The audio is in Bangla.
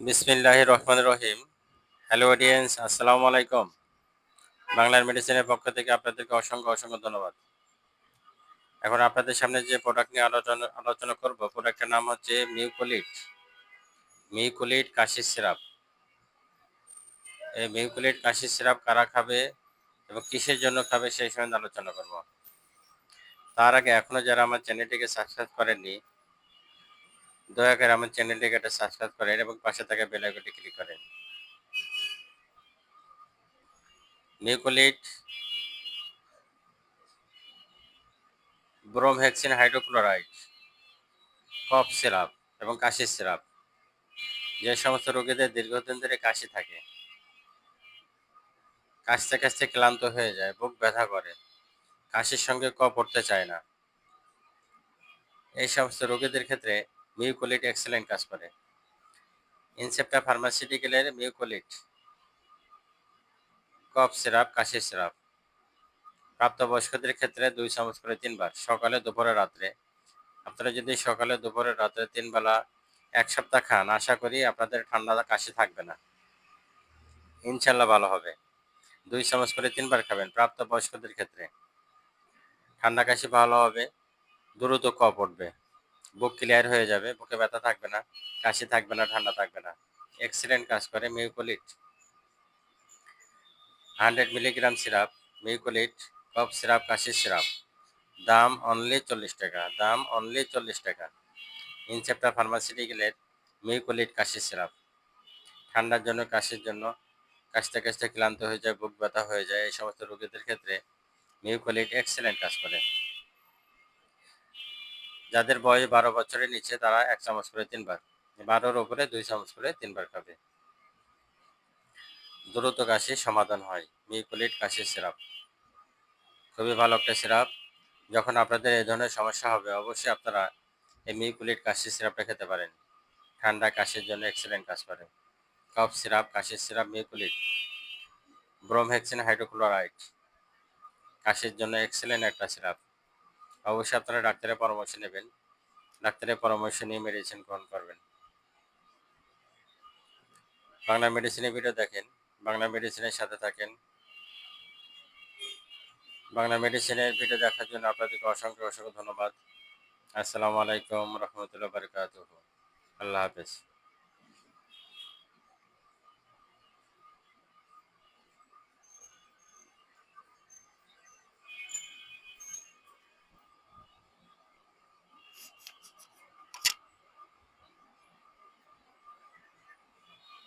বিসমিল্লাহ রহমান রহিম। হ্যালো অডিয়েন্স আসসালামু আলাইকুম। বাংলার মেডিসিনের পক্ষ থেকে আপনাদেরকে অসংখ্য অসংখ্য ধন্যবাদ। এখন আপনাদের সামনে যে প্রোডাক্ট নিয়ে আলোচনা আলোচনা করব প্রোডাক্টের নাম হচ্ছে মিউকোলিট মিউকোলিট কাশির সিরাপ। এই মিউকোলিট কাশির সিরাপ কারা খাবে এবং কিসের জন্য খাবে সেই সম্বন্ধে আলোচনা করব। তার আগে এখনও যারা আমার চ্যানেলটিকে সাবস্ক্রাইব করেননি দয়া করে আমার চ্যানেলটিকে একটা সাবস্ক্রাইব করেন এবং পাশে থাকা বেল আইকনটি ক্লিক করেন। Mucolite bromhexine hydrochloride, cough syrup এবং কাশির সিরাপ, যে সমস্ত রোগীদের দীর্ঘদিন ধরে কাশি থাকে, কাশতে কাশতে ক্লান্ত হয়ে যায়, বুক ব্যথা করে, কাশির সঙ্গে কফ উঠতে চায় না। এই সমস্ত রোগীদের ক্ষেত্রে মিউকোলিট এক্সেলেন্ট কাজ করে ইনসেপ্টা ফার্মাসিউটিক্যালের মিউকোলিট কফ সিরাপ কাশির সিরাপ প্রাপ্তবয়স্কদের ক্ষেত্রে দুই চামচ করে তিনবার, সকালে, দুপুরে, রাত্রে। আপনারা যদি সকালে, দুপুরে, রাত্রে তিন বেলা এক সপ্তাহ খান, আশা করি আপনাদের ঠান্ডা কাশি থাকবে না। ইনশাল্লাহ ভালো হবে। দুই চামচ করে তিনবার খাবেন প্রাপ্তবয়স্কদের ক্ষেত্রে। ঠান্ডা কাশি ভালো হবে, দ্রুত কপ উঠবে। বুক ক্লিয়ার হয়ে যাবে, বুকে ব্যথা থাকবে না, কাশি থাকবে না, ঠান্ডা থাকবে না। এক্সিলেন্ট কাজ করে Mucolit. Hundred milligram syrup, Mucolit, cough syrup, কাশির সিরাপ। দাম অনলি চল্লিশ টাকা, দাম অনলি চল্লিশ টাকা। ইনসেপ্টা ফার্মাসিউটিক্যালের মিউকোলিট, কাশির সিরাপ। ঠান্ডার জন্য, কাশির জন্য, কাশতে কাশতে ক্লান্ত হয়ে যায়, বুক ব্যথা হয়ে যায়, এই সমস্ত রোগীদের ক্ষেত্রে মিউকোলিট এক্সেলেন্ট কাজ করে। যাদের বয়স বারো বছরের নিচে তারা এক চামচ করে তিনবার। বারোর উপরে দুই চামচ করে তিনবার খাবে। দ্রুত কাশি সমাধান হয়। মিউকোলিট কাশির সিরাপ। খুবই ভালো একটা সিরাপ। যখন আপনাদের এই ধরনের সমস্যা হবে, অবশ্যই আপনারা এই মিউকুলিট কাশির সিরাপটা খেতে পারেন। ঠান্ডা কাশির জন্য এক্সেলেন্ট কাজ করে। কফ সিরাপ, কাশির সিরাপ, মিউকুলিট। Bromhexine hydrochloride. কাশির জন্য এক্সেলেন্ট একটা সিরাপ। অবশ্যই আপনারা ডাক্তারের পরামর্শ নেবেন। ডাক্তারের পরামর্শ নিয়ে মেডিসিন গ্রহণ করবেন। বাংলা মেডিসিনের ভিডিও দেখেন। বাংলা মেডিসিনের সাথে থাকেন। বাংলা মেডিসিনের ভিডিও দেখার জন্য আপনাদেরকে অসংখ্য অসংখ্য ধন্যবাদ। আসসালামু আলাইকুম রহমতুল্লাহ বারকাত আল্লাহ হাফেজ।